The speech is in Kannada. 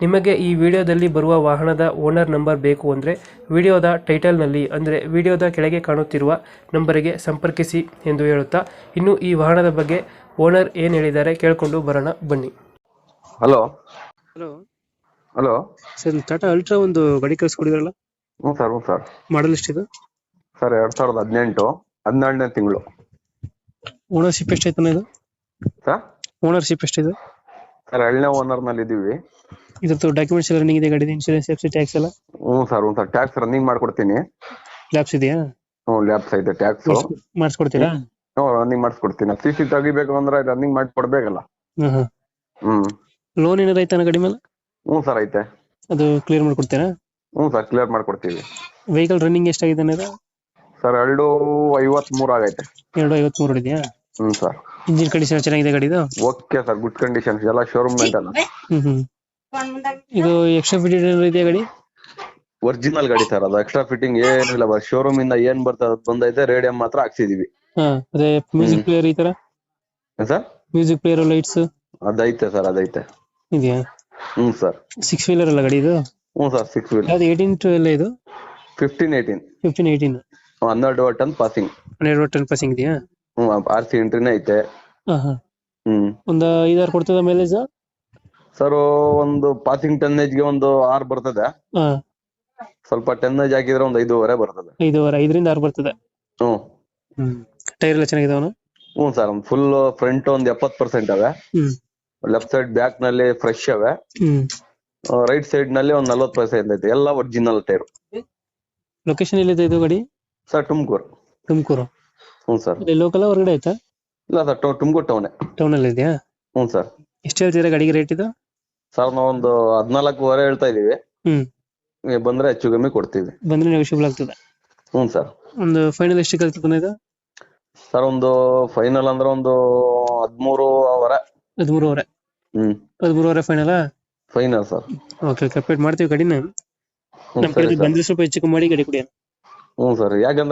ನಿಮಗೆ ಈ ವಿಡಿಯೋದಲ್ಲಿ ಬರುವ ವಾಹನದ ಓನರ್ ನಂಬರ್ ಬೇಕು ಅಂದರೆ ವಿಡಿಯೋದ ಟೈಟಲ್ನಲ್ಲಿ ಅಂದರೆ ವಿಡಿಯೋದ ಕೆಳಗೆ ಕಾಣುತ್ತಿರುವ ನಂಬರಿಗೆ ಸಂಪರ್ಕಿಸಿ ಎಂದು ಹೇಳುತ್ತಾ ಇನ್ನು ಈ ವಾಹನದ ಬಗ್ಗೆ ಓನರ್ ಏನು ಹೇಳಿದ್ದಾರೆ ಕೇಳಿಕೊಂಡು ಬರೋಣ ಬನ್ನಿ. Hello. Hello. Hello. Sir Tata ultra ಒಂದು ಗಾಡಿ ಕಳಿಸ್ಕೊಡಿದ್ರಲ್ಲ? ಹ್ಞೂ ಸರ್ ಹ್ಞೂ ಸರ್. ಮಾಡಲ್ ಎಷ್ಟಿದೆ? ಸರ್ ಎರಡ್ ಸಾವಿರದ ಹದಿನೆಂಟು ಹನ್ನೆರಡನೇ ತಿಂಗಳು. ಓನರ್ಶಿಪ್ ಎಷ್ಟೈತಾನೆ ಇದು? ಸರ್? ಓನರ್ಶಿಪ್ ಎಷ್ಟಿದೆ? ಸರ್ ಎರಡನೇ ಓನರ್ನಲ್ಲಿ ಇದೀವಿ ಇದ್ರದ್ದು ಡಾಕ್ಯುಮೆಂಟ್ಸ್ ಎಲ್ಲ ರನ್ನಿಂಗ್ ಇದೆ ಗಾಡಿ ಇನ್ಶೂರೆನ್ಸ್ ಎಫ್ಸಿ ಟ್ಯಾಕ್ಸ್ ಎಲ್ಲ? ಹ್ಞೂ ಸರ್ ಹ್ಞೂ ಸರ್. ಟ್ಯಾಕ್ಸ್ ರನ್ನಿಂಗ್ ಮಾಡ್ಕೊಡ್ತೀನಿ. ಲ್ಯಾಬ್ಸ್ ಇದೆಯಾ? ಹ್ಞೂ ಲ್ಯಾಬ್ಸ್ ಐತೆ ಟ್ಯಾಕ್ಸ್ ಮಾಡಿಸ್ಕೊಡ್ತೀರಾ? ಹ್ಞೂ ರನ್ನಿಂಗ್ ಮಾಡಿಸ್ಕೊಡ್ತೀನಿ. ಸಿ ಸಿ ತೆಗಿಬೇಕು ಅಂದ್ರೆ ರನ್ನಿಂಗ್ ಮಾಡಿ ಕೊಡ್ಬೇಕಲ್ಲ. ಹಾಂ ಹಾಂ ಹ್ಮ್ ಲೋನ್ ಏನಾರ ಐತಾನ ಗಾಡಿ ಮೇಲೆ? ಹ್ಞೂ ಸರ್ ಐತೆ. ಅದು ಕ್ಲಿಯರ್ ಮಾಡ್ಕೊಡ್ತೀರಾ? ಹ್ಞೂ ಸರ್ ಕ್ಲಿಯರ್ ಮಾಡ್ಕೊಡ್ತೀವಿ. ವೆಹಿಕಲ್ ರನ್ನಿಂಗ್ ಎಷ್ಟಾಗಿದೆ ಅನ್ನೋದು? ಸರ್ ಎರಡು ಐವತ್ಮೂರು ಆಗೈತೆ. ಎರಡು ಐವತ್ಮೂರು ಇದೆಯಾ? ಹ್ಞೂ ಸರ್. ಇಂಜಿನ್ ಕಂಡೀಷನ್ ಚೆನ್ನಾಗಿದೆ ಗಾಡಿದು ಓಕೆ ಸರ್ ಗುಡ್ ಕಂಡೀಷನ್ ಎಲ್ಲ ಶೋರೂಮ್ ಮೇಂಟೈನ್ ಹ್ಮ್ ಹ್ಮ್. ಇದು ಎಕ್ಸ್ಟ್ರಾ ಫಿಟ್ಟಿಂಗ್ ಏನಾದ್ರು ಇದೆಯಾ ಗಾಡಿ? ಒರಿಜಿನಲ್ ಗಾಡಿ ಸರ್ ಅದು ಎಕ್ಸ್ಟ್ರಾ ಫಿಟ್ಟಿಂಗ್ ಏನಿಲ್ಲ ಬರ್ ಶೋರೂಮ್ ಇಂದ ಏನ್ ಬರ್ತದ ಅದು ಬಂದೈತೆ ರೇಡಿಯಂ ಮಾತ್ರ ಹಾಕ್ಸಿದೀವಿ. ಹಾ ಅದೇ ಮ್ಯೂಸಿಕ್ ಪ್ಲೇಯರ್ ಈ ತರ? ಏನ್ ಸರ್ ಮ್ಯೂಸಿಕ್ ಪ್ಲೇಯರ್ ಲೈಟ್ಸ್ ಅದೈತೆ ಸರ್ ಅದೈತೆ. ಇದೆಯಾ? ಹ್ಮ್ ಸರ್ ಸಿಕ್ಸ್ ವೀಲರ್ ಅಲ್ಲ ಗಾಡಿ ಇದು? ಹ್ಮ್ ಸರ್ ಸಿಕ್ಸ್ ವೀಲರ್ ಅದು ಏಯ್ಟೀನ್ ಟು ಎಲ್ಲ ಇದು? ಫಿಫ್ಟೀನ್ ಏಯ್ಟೀನ್ ಫಿಫ್ಟೀನ್ ಏಯ್ಟೀನ್ ಹನ್ನೆರಡು ಟನ್ ಪಾಸಿಂಗ್ ಹನ್ನೆರಡು ಟನ್ ಪಾಸಿಂಗ್ ಇದೆಯಾ? ಹ್ಮ್ ಆರ್ ಸಿ ಎಂಟ್ರಿನೇ ಐತೆ. ಹಾ ಹಾ. ಹ್ಮ್. ಒಂದು ಐದಾರು ಕೊಡ್ತದ ಮೈಲೇಜ್ ಸರ್ ಒಂದು ಪಾಸಿಂಗ್ ಟನ್ನೇಜ್ಗೆ ಒಂದು ಆರ್ ಬರ್ತದೆ. ಹಾ. ಸ್ವಲ್ಪ ಟನ್ನೇಜ್ ಹಾಕಿದ್ರೆ ಒಂದು ಐದೂವರೆ ಬರ್ತದೆ. ಐದೂವರೆ ಐದರಿಂದ ಆರು ಬರ್ತದೆ. ಹ್ಞೂ. ಹ್ಮ್. ಟೈರ್ ಎಲ್ಲ ಚೆನ್ನಾಗಿದಾವನು ಹ್ಞೂ ಸರ್ ಒಂದು ಫುಲ್ ಫ್ರಂಟ್ ಒಂದು ಎಪ್ಪತ್ತು ಪರ್ಸೆಂಟ್ ಅವೆ. ಹ್ಮ್. ಲೆಫ್ಟ್ ಸೈಡ್ ಬ್ಯಾಕ್ನಲ್ಲಿ ಫ್ರೆಶ್ ಅವೆ. ಹ್ಮ್. ರೈಟ್ ಸೈಡ್ನಲ್ಲಿ ಒಂದು ನಲ್ವತ್ತು ಪರ್ಸೆಂಟ್ ಐತೆ. ಎಲ್ಲ ಒರಿಜಿನಲ್ ಟೈರ್ ಲೊಕೇಶನ್ ಎಲ್ಲಿದೆ ಇದು ಗಾಡಿ? ಸರ್ ತುಮಕೂರು. ತುಮಕೂರು. ಹ್ಞೂ ಸರ್ ಇಲ್ಲಿ ಲೋಕಲ್ ಹೊರಗಡೆ ಆಯ್ತಾ? ಇಲ್ಲ ಸರ್ ತುಮಕೂರು ಟೌನೆ ಟೌನ್ ಅಲ್ಲಿ ಇದೆಯಾ ಹ್ಞೂ ಸರ್ ಎಷ್ಟು ಹೇಳ್ತೀರಾ ಗಾಡಿಗೆ ರೇಟ್ ಇದು? ಸರ್ ನಾವೊಂದು ಹದಿನಾಲ್ಕೂವರೆ ಹೇಳ್ತಾ ಇದೀವಿ ಹ್ಮ್. ನೀವು ಬಂದ್ರೆ ಹೆಚ್ಚು ಕಮ್ಮಿ ಕೊಡ್ತೀವಿ. ಬಂದ್ರೆ ನೆಗೋಷಿಯಬಲ್ ಆಗ್ತದೆ. ಹ್ಞೂ ಸರ್. ಒಂದು ಫೈನಲ್ ಎಷ್ಟು ಕಲ್ತದ ಇದು? ಸರ್ ಒಂದು ಫೈನಲ್ ಅಂದ್ರೆ ಒಂದು ಹದಿಮೂರು ಅವರ ಹದಿಮೂರುವರೆ. ಹ್ಮ್. ಹದಿಮೂರುವರೆ final final sir. Okay complete ಮಾಡ್ತೀವಿ ಗಾಡಿನ ಹ್ಞೂ ನಮ್ಮ ಸರಿ ಕಡೆ ಸರ್. ಬಂದ್ರೆ ಸ್ವಲ್ಪ ಹೆಚ್ಚು ಕಮ್ಮಿ ಮಾಡಿ ಗಾಡಿ ಕೊಡಿ ಹ್ಞೂ ಸರ್. ಯಾಕಂದ್ರೆ